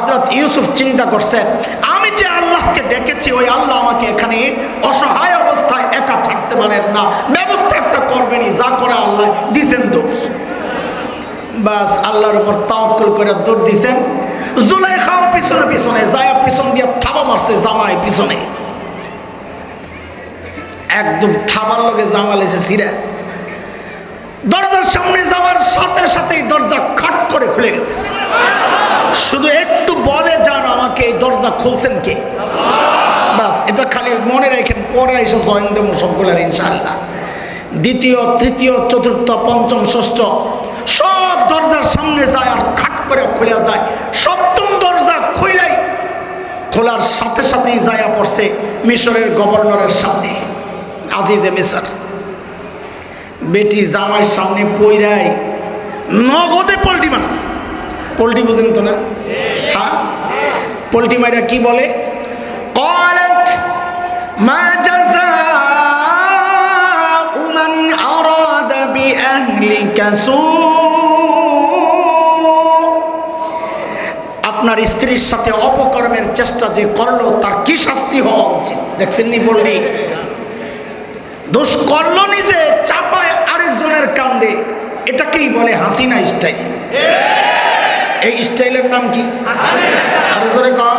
হজরত ইউসুফ চিন্তা করছেন আমি যে আল্লাহকে ডেকেছি, ওই আল্লাহ আমাকে এখানে অসহায় অবস্থায় একা থাকতে পারেন না। ব্যবস্থা একটা করবেনই, যা করে আল্লাহ দিছেন দোষ। বাস আল্লাহর উপর তাওয়াক্কুল করে দৌড় দিছেন। জুলাই খাওয়া পিছনে পিছনে যায়, পিছন দিয়ে থাবা মারছে জামাই পিছনে। একদম থাবার লগে জামা লেছে সিরা। দরজার সামনে যাওয়ার সাথে সাথেই দরজা খাট করে খুলে গেছে। শুধু আমাকে এই দরজা খুলছেন কে? বাস, এটা খালি মনে রাখেন, পরে এসে জয়েন দেবো সবগুলার ইনশাআল্লাহ। দ্বিতীয়, তৃতীয়, চতুর্থ, পঞ্চম, ষষ্ঠ, সব দরজার সামনে যায় আর খাট করে খুলে যায়। সপ্তম দরজা খুইলাই খোলার সাথে সাথেই যায়া পড়ছে মিশরের গভর্নরের সামনে। আজিজে মিশর। বেটি জামাইয়ের সামনে পইরাই নগদে পোল্ট্রি মাছ পোল্ট্রি বুঝেন তো না? হ্যাঁ? পোল্ট্রি মাইরা কি বলে قالت ما جزاء من أراد بأهلك سوء আপনার স্ত্রীর সাথে অপকর্মের চেষ্টা যে করলো তার কি শাস্তি হওয়া উচিত দেখছেন নি বললি দোষ করলো নিজে চাপায় আরেকজনের কান্দে এটাকেই বলে হাসিনা স্টাইল এই স্টাইলের নাম কি? আরও জোরে কর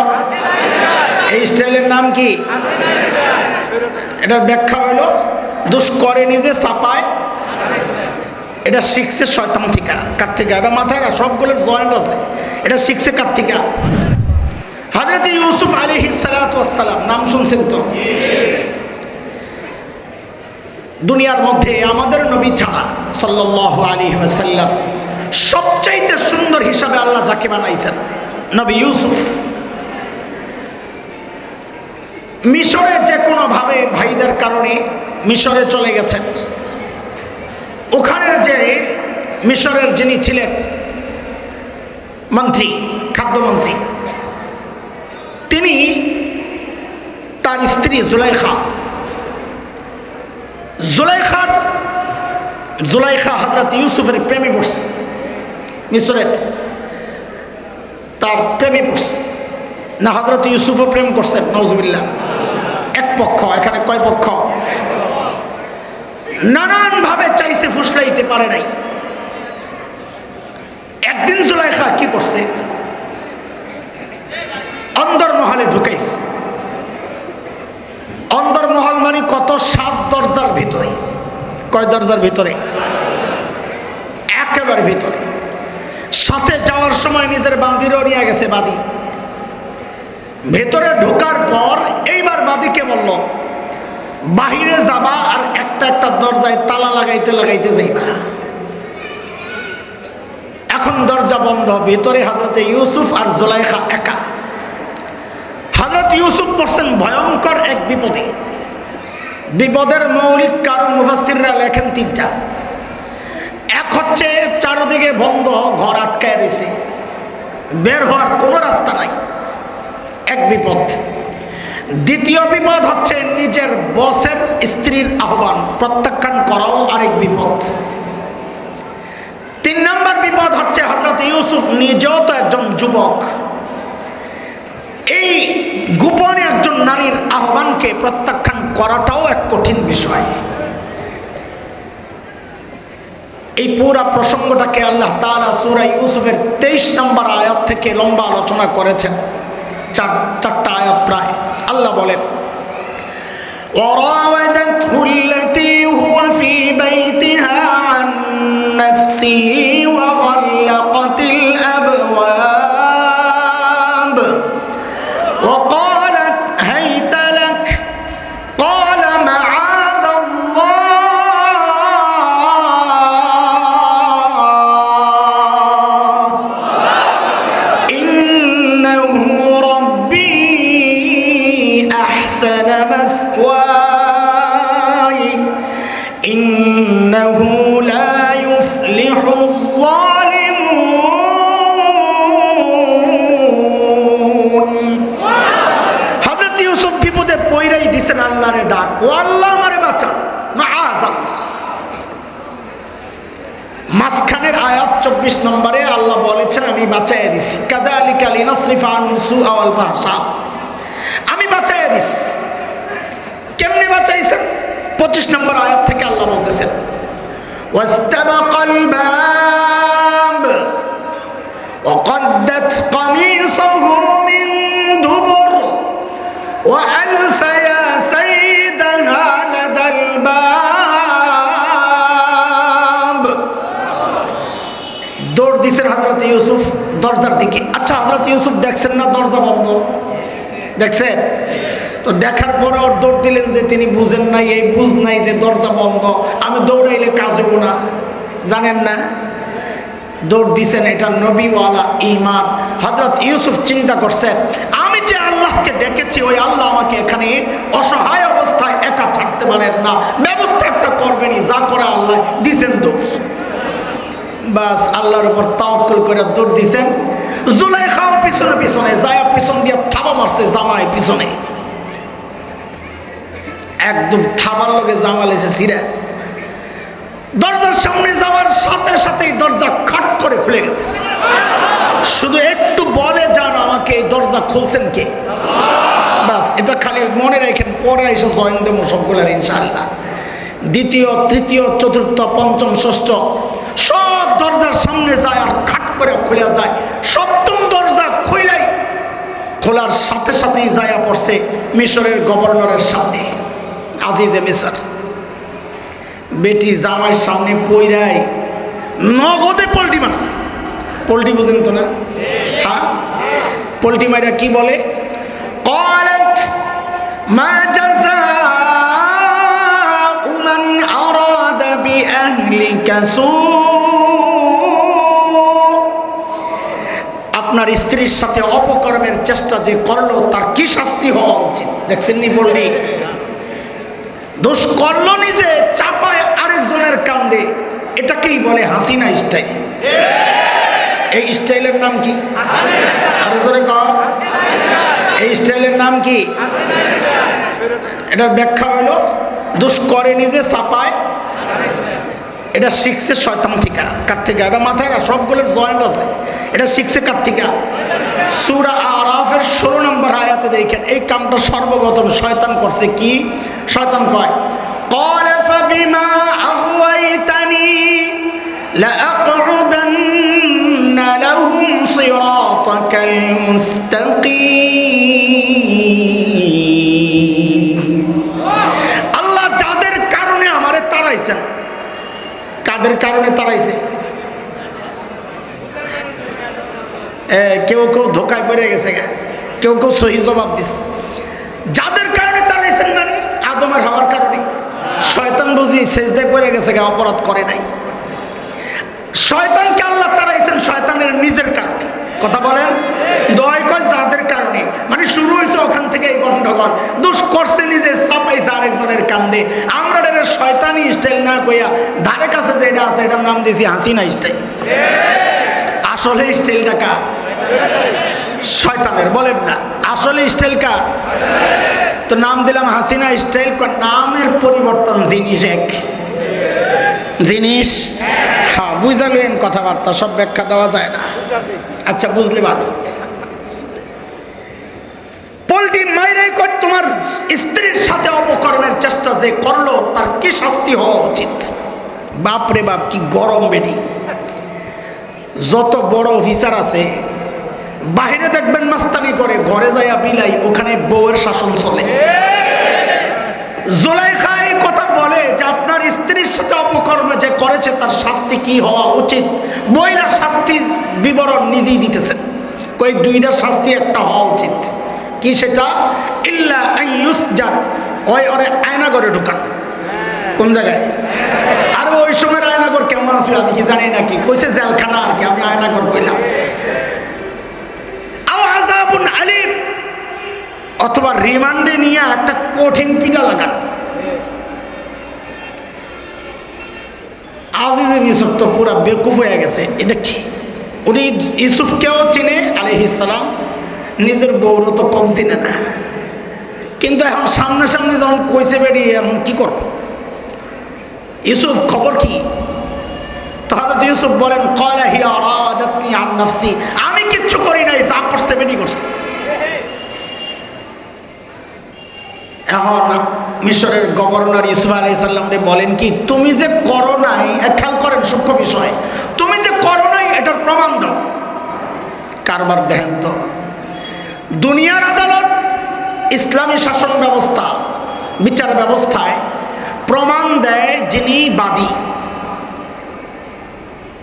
এই স্টাইলের নাম কি? এটার ব্যাখ্যা হলো দোষ করে নিজে, চাপায়। এটা শিখছে শয়তান থেকে কার থেকে এটা মাথায় সবগুলোর জয়েন্ট আছে। এটা শিখছে কার থেকে হাজরত ইউসুফ আলী সালাম নাম শুনছেন তো? দুনিয়ার মধ্যে আমাদের নবী ছাড়া সাল্লাহ আলী ওয়াসাল্লাম সবচাইতে সুন্দর হিসাবে আল্লাহ যাকে বানাইছেন, নবী ইউসুফ। মিশরে যে কোনোভাবে ভাইদের কারণে মিশরে চলে গেছেন। ওখানের যে মিশরের যিনি ছিলেন মন্ত্রী, খাদ্যমন্ত্রী, তিনি তার স্ত্রী জুলাইখা। জুলাইখার, জুলাইখা হজরত ইউসুফের প্রেমে পড়ছে। মিশরের তার প্রেমে পড়ছে। না হজরত ইউসুফও প্রেম করছেন নজবিল্লা এক পক্ষ, এখানে কয় পক্ষ? নানানভাবে চাইছে, ফুসলাইতে পারে নাই। একদিন জুলাইখা কি করছে? অন্দরমহলে ঢুকাইছে। অন্দরমহল মানে কত? সাত দরজার ভিতরে। কয় দরজার ভিতরে? একেবারে ভিতরে। সাথে যাওয়ার সময় নিজের বাঁধিরও নিয়ে গেছে বাদি। ভেতরে ঢোকার পর এইবার বাদিকে বলল, বাহিরে যাবা আর একটা একটা দরজায় তালা লাগাইতে লাগাইতে যাইবা। এখন দরজা বন্ধ, ভেতরে হাজরতে ইউসুফ আর জোলাইখা একা। হাজরত ইউসুফ পড়ছেন ভয়ঙ্কর এক বিপদে। বিপদের মৌলিক কারণ মুফাসিররা লেখেন তিনটা। এক হচ্ছে চারদিকে বন্ধ, ঘর আটকায় রয়েছে। বের হওয়ার কোনো রাস্তা নাই। এক বিপদ। দ্বিতীয় বিপদ হচ্ছে নিজের বসের স্ত্রীর আহ্বান প্রত্যাখ্যান করাও আরেক বিপদ। তিন নম্বর বিপদ হচ্ছে হজরত ইউসুফ নিজেও তো একজন যুবক। এই গোপনে একজন নারীর আহ্বানকে প্রত্যাখ্যান করাটাও এক কঠিন বিষয়। এই পুরা প্রসঙ্গটাকে আল্লাহ তালা সুরা ইউসুফের তেইশ নম্বর আয়াত থেকে লম্বা আলোচনা করেছেন চার চারটা আয়াত প্রায় আল্লাহ বলেন وراودته التي هو في بيتها عن نفسه وغلقت الأبواب আল্লাহরে ডাক ও আল্লাহ আমারে বাঁচা আল্লাহ মাঝখানের আয়াত চব্বিশ নম্বরে আল্লাহ বলেছেন, আমি বাঁচাই দিছি। কাজা আলী কালিনা শ্রীফানুসু আমি দিস কেমনে বাঁচাইছেন? পঁচিশ নম্বর আয়াত থেকে আল্লাহ বলতেছেন দরজার দিকে আচ্ছা হজরত ইউসুফ দেখছেন না দরজা বন্ধ? দেখছেন? তো দেখার পরে ওর দৌড় দিলেন যে তিনি বুঝেন নাই, এই বুঝ নাই যে দরজা বন্ধ। আমি দৌড়াইলে কাজ না জানেন না? দৌড় দিছেন এটা নবীওয়ালা ইমান হজরত ইউসুফ চিন্তা করছেন, আমি যে আল্লাহকে ডেকেছি, ওই আল্লাহ আমাকে এখানে অসহায় অবস্থায় একা থাকতে পারেন না। ব্যবস্থা একটা করবেনই, যা করে আল্লাহ দিছেন দোষ। বাস আল্লাহর উপর তাওয়াক্কুল করে দৌড় দিছেন। জুলাই খাওয়া পিছনে পিছনে যায় পিছন দিয়ে থাবা মারছে জামাই পিছনে। একদম থাবার লগে জামা লেছে সিরা দরজার সামনে যাওয়ার সাথে সাথেই দরজা খাট করে খুলে গেছে। শুধু একটু বলে যান আমাকে, এই দরজা খুলছেন কে? বাস, এটা খালি মনে রাখেন, পরে এসে জয়েন দেবো সবগুলার ইনশাআল্লাহ। দ্বিতীয়, তৃতীয়, চতুর্থ, পঞ্চম, ষষ্ঠ দরজার সামনে যায় আর খাট করে খুলে যায় সপ্তম দরজা খুইলাই খোলার সাথে সাথেই যায়া পড়ছে মিশরের গভর্নরের সামনে আজিজে মিশর বেটি জামাইয়ের সামনে পইরাই নগদে পোল্ট্রি মাছ পোল্ট্রি বুঝেন তো না হ্যাঁ পোল্ট্রি মাইরা কি বলে قالت ما جزاء من أراد بأهلك سوء আপনার স্ত্রীর সাথে অপকর্মের চেষ্টা যে করল, তার কি শাস্তি হওয়া উচিত? দেখছেন নি বললি দোষ করল নিজে চাপায় আরেকজনের কান্দে। এটাকেই বলে হাসিনা স্টাইল। এই স্টাইলের নাম কি? আরও জোরে কর এই স্টাইলের নাম কি? এটার ব্যাখ্যা হলো দোষ করে নিজে চাপায় এটা শিখছে শয়তান থেকে কার থেকে এটা মাথায় না সবগুলোর জয়েন্ট আছে এটা শিখছে কার থেকে সুরা আরাফের ষোলো নম্বর আয়াতে দেখেন এই কামটা সর্বপ্রথম শয়তান করছে কি শয়তান কয় قال فبما أغويتني لأقعدن لهم صراطك المستقيم কাদের কারণে তাড়াইছে? কেউ কেউ ধোকায় পড়ে গেছে। কেউ কেউ সহি জবাব দিস যাদের কারণে তাড়াইছেন মানে আদমের হওয়ার কারণে। শয়তান বুঝি সেজদায় পড়ে গেছে গা, অপরাধ করে নাই। শয়তানকে আল্লাহ তাড়াইছেন শয়তানের নিজের কারণে। কথা বলেন দয় কয় যাদের কারণে মানে শুরু হয়েছে ওখান থেকে এই গন্ডগোল। দোষ করছে নিজে চাপাইছে আরেকজনের কান্দে। আমরা এটারে শয়তানি স্টাইল না কইয়া ধারে কাছে যেটা আছে এটার নাম দিয়েছি হাসিনা স্টাইল। আসলে স্টাইলটা কার? শয়তানের, বলেন না। আসলে স্টাইল কার? তো নাম দিলাম হাসিনা স্টাইল নামের পরিবর্তন জিনিস এক। জিনিস? হ্যাঁ বুঝালেন কথাবার্তা, সব ব্যাখ্যা দেওয়া যায় না। আচ্ছা বুঝলি ভালো। পোল্ট্রি মাইরাই কর তোমার স্ত্রীর সাথে অপকর্মের চেষ্টা যে করল, তার কি শাস্তি হওয়া উচিত? বাপ রে বাপ, কি গরম বেটি। যত বড় অফিসার আছে বাইরে দেখবেন মাস্তানি করে, ঘরে যাইয়া বিলাই, ওখানে বউয়ের শাসন চলে। জোলাইখা এই কথা বলে যে আপনার স্ত্রীর সাথে অপকর্ম যে করেছে, তার শাস্তি কি হওয়া উচিত? বইলা শাস্তির বিবরণ নিজেই দিতেছেন। কই দুইটা শাস্তি একটা হওয়া উচিত। কি সেটা? ইল্লা আইয়ুসজার ওই ওরে আয়না করে ঢুকান। কোন জায়গায়? আর ওই সময় আয়নাগর কেমন আসবে আমি কি জানি নাকি কইছে জেলখানা আর কি, আমি আয়নাগর কইলাম। আলিম। অথবা রিমান্ডে নিয়ে একটা কঠিন পিটা লাগান। আজিজে মিসর তো পুরা বেকুফ হয়ে গেছে। এটা কি? উনি ইউসুফকেও চিনে আলহিসাম নিজের বউরও তো কম চিনে না। কিন্তু এখন সামনাসামনি যখন কইছে বেরিয়ে এখন কি করব? ইউসুফ খবর কি? তো হযরত ইউসুফ বলেন, কয়লা হিয়া রাদাতনি আমি কিচ্ছু করি নাই, যা করছে বেটি করছে। এখন মিশরের গভর্নর ইউসুফ আলাই সাল্লামরে বলেন কি, তুমি যে করো নাই খেয়াল করেন সূক্ষ্ম বিষয়, তুমি যে করো নাই, এটার প্রমাণ দাও। কারবার দেখেন তো। দুনিয়ার আদালত, ইসলামী শাসন ব্যবস্থা, বিচার ব্যবস্থায় প্রমাণ দেয় যিনি বাদী।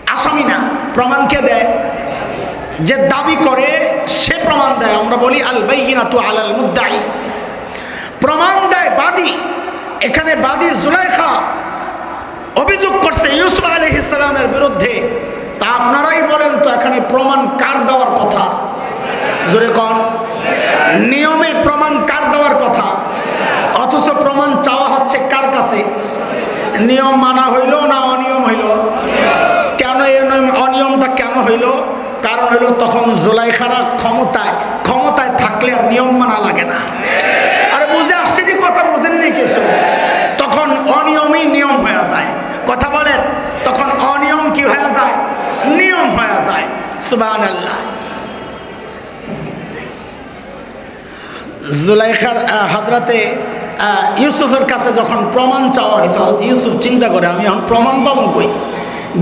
আসামি না, প্রমাণ কে দেয়? যে দাবি করে, সে প্রমাণ দেয়। আমরা বলি আল বাইনা তু আলাল মুদ্দাই প্রমাণ দেয় বাদী। এখানে বাদী জুলাইখা অভিযোগ করছে ইউসুফ আলহ ইসলামের বিরুদ্ধে। তা আপনারাই বলেন তো, এখানে প্রমাণ কার দেওয়ার কথা? জোরে কন। নিয়মে প্রমাণ কার দেওয়ার কথা? অথচ প্রমাণ চাওয়া হচ্ছে কার কাছে? নিয়ম মানা হইল না অনিয়ম হইল? কেন এই অনিয়ম- অনিয়মটা কেন হইল? কারণ হইল তখন জোলাইখারা ক্ষমতায় ক্ষমতায় থাকলে আর নিয়ম মানা লাগে না। আর বুঝে আসছে কি কথা বুঝেননি কিছু? তখন অনিয়মই নিয়ম হয়ে যায়। কথা বলেন, তখন অনিয়ম কি হয়ে যায়? নিয়ম হয়ে যায়। সুবাহ আল্লাহ জুলাইখার হাজরাতে ইউসুফের কাছে যখন প্রমাণ চাওয়া হয়েছে ইউসুফ চিন্তা করে, আমি এখন প্রমাণ পাবো কই?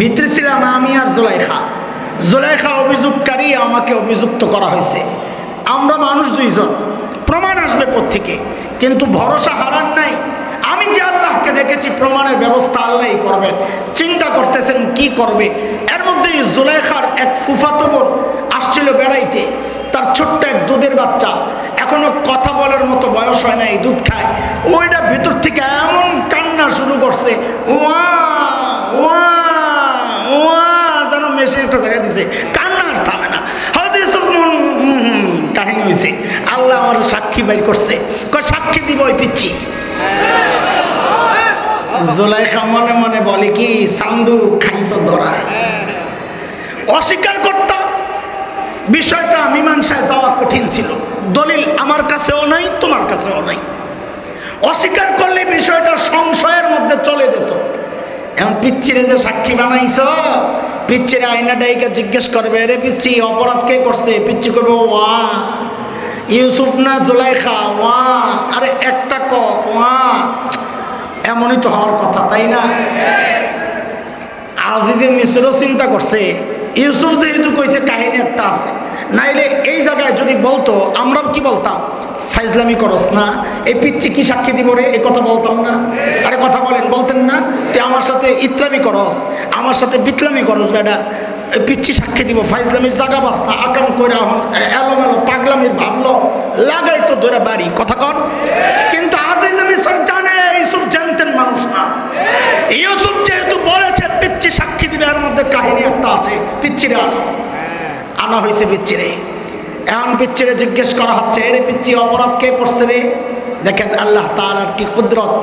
ভিতরে ছিলাম, আমি আর জুলাইখা। জুলাইখা অভিযোগকারী আমাকে অভিযুক্ত করা হয়েছে। আমরা মানুষ দুইজন, প্রমাণ আসবে থেকে কিন্তু ভরসা হারান নাই। আমি যে আল্লাহকে ডেকেছি প্রমাণের ব্যবস্থা আল্লাহই করবেন। চিন্তা করতেছেন, কি করবে? এর মধ্যে জুলাইখার এক ফুফাতো বোন আসছিল বেড়াইতে। তার ছোট্ট এক দুধের বাচ্চা। এখনও কথা বলার মতো বয়স হয় না এই দুধ খায়। ওইটা ভিতর থেকে এমন কান্না শুরু করছে ওয়া ওয়া ওয়া যেন মেশিন একটা জায়গা দিছে। কান্না আর থামে না। হয়তো কাহিনী হয়েছে আল্লাহ আমার সাক্ষী বাইর করছে। কয়, সাক্ষী দিব ওই পিচ্ছি। জোলাইখা মনে মনে বলে কি সান্দু খাইছ ধরা। অস্বীকার করতাম বিষয়টা মীমাংসায় যাওয়া কঠিন ছিল। দলিল আমার কাছেও নাই, তোমার কাছেও নাই। অস্বীকার করলে বিষয়টা সংশয়ের মধ্যে চলে যেত। এখন পিচ্ছিরে যে সাক্ষী বানাইছ পিচ্ছিরে আইনা ডাইকে জিজ্ঞেস করবে রে পিচ্ছি অপরাধ কে করছে? পিচ্ছি করবে ওয়া, ইউসুফ না জুলাইখা, ওয়া। আরে একটা ক, ওয়া। এমনই তো হওয়ার কথা, তাই না? আজিজে মিশ্রও চিন্তা করছে ইউসুফ যেহেতু কইছে কাহিনী একটা আছে, নাইলে এই জায়গায় যদি বলতো, আমরা কি বলতাম? ফাইজলামি করস না, এই পিচ্ছি কি সাক্ষী দিব রে? এই কথা বলতাম না। আরে কথা বলেন, বলতেন না তুই আমার সাথে ইত্রামি করস, আমার সাথে বিতলামি করস বেডা পিচ্ছি সাক্ষী দিব, ফাইজলামির জায়গা বাস না, আকাম করে এখন এলোমেলো পাগলামির ভাবলো, লাগাই তো ধরে বাড়ি, কথা কন? কিন্তু আজিজ মিশর জানে, ইউসুফ জানতেন মানুষ না। ইউসুফ যেহেতু বলেছে পিচ্ছি সাক্ষী দিবে, এর মধ্যে কাহিনী একটা আছে। পিচ্ছিরে আনা আনা হয়েছে পিচ্ছিরে এমন পিচ্ছিরে জিজ্ঞেস করা হচ্ছে, এর পিচ্ছি অপরাধ কে করছে রে? দেখেন আল্লাহ তালার কি কুদরত।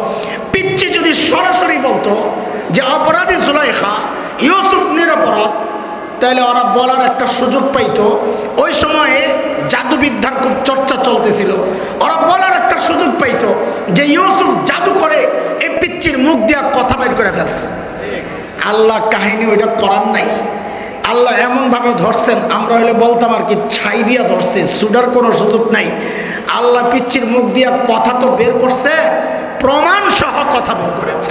পিচ্ছি যদি সরাসরি বলতো যে, অপরাধী জুলাইখা, ইউসুফ নিরপরাধ, তাহলে ওরা বলার একটা সুযোগ পাইতো। ওই সময়ে জাদুবিদ্যার খুব চর্চা চলতেছিল। ওরা বলার একটা সুযোগ পাইতো যে, ইউসুফ জাদু করে এই পিচ্ছির মুখ দিয়া কথা বের করে ফেলছে। আল্লাহ কাহিনী ওইটা করার নাই। আল্লাহ এমনভাবে ধরছেন, আমরা হলে বলতাম আর কি, ছাই দিয়া ধরছে, সুডার কোনো সুযোগ নাই। আল্লাহ পিচ্ছির মুখ দিয়া কথা তো বের করছে, প্রমাণ সহ কথা বের করেছে।